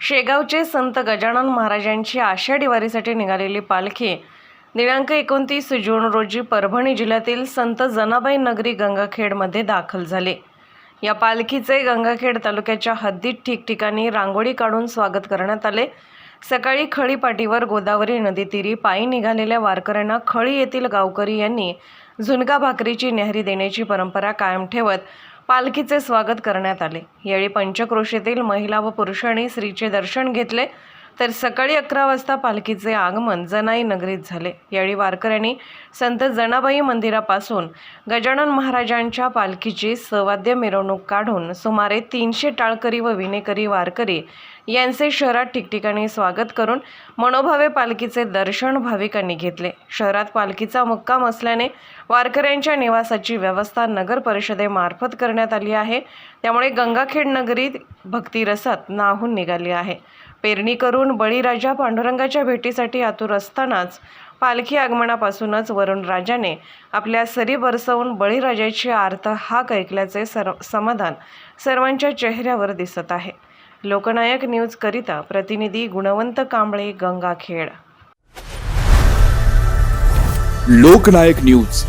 शेगावचे संत गजानन महाराजांची आषाढी वारीसाठी निघालेली पालखी. दिनांक एकोणतीस जून रोजी परभणी जिल्ह्यातील संत जनाबाई नगरी गंगाखेडमध्ये दाखल झाले. या पालखीचे गंगाखेड तालुक्याच्या हद्दीत ठिकठिकाणी रांगोळी काढून स्वागत करण्यात आले. सकाळी खळीपाटीवर गोदावरी नदीतीरी पायी निघालेल्या वारकऱ्यांना खळी येथील गावकरी यांनी झुणका भाकरीची न्याहरी देण्याची परंपरा कायम ठेवत पालखीचे स्वागत करण्यात आले. यावेळी पंचक्रोशीतील महिला व पुरुषांनी श्रीचे दर्शन घेतले. तर सकाळी अकरा वाजता पालखीचे आगमन जनाई नगरीत झाले. यावेळी वारकऱ्यांनी संत जनाबाई मंदिरापासून गजानन महाराजांच्या पालखीची सवाद्य मिरवणूक काढून सुमारे तीनशे टाळकरी व विनेकरी वारकरी यांचे शहरात ठिकठिकाणी स्वागत करून मनोभावे पालखीचे दर्शन भाविकांनी घेतले. शहरात पालखीचा मुक्काम असल्याने वारकऱ्यांच्या निवासाची व्यवस्था नगर परिषदेमार्फत करण्यात आली आहे. त्यामुळे गंगाखेड नगरीत भक्तिरसात नाहून निघाली आहे. पेरणी करून बळीराजा पांडुरंगाच्या भेटीसाठी आतुर असतानाच पालखी आगमनापासूनच वरुण राजाने आपल्या सरी बरसवून बळीराजाची आर्त हाक ऐकल्याचे सर्व समाधान सर्वांच्या चेहऱ्यावर दिसत आहे. लोकनायक न्यूज करिता प्रतिनिधी गुणवंत कांबळे गंगाखेड. लोकनायक न्यूज.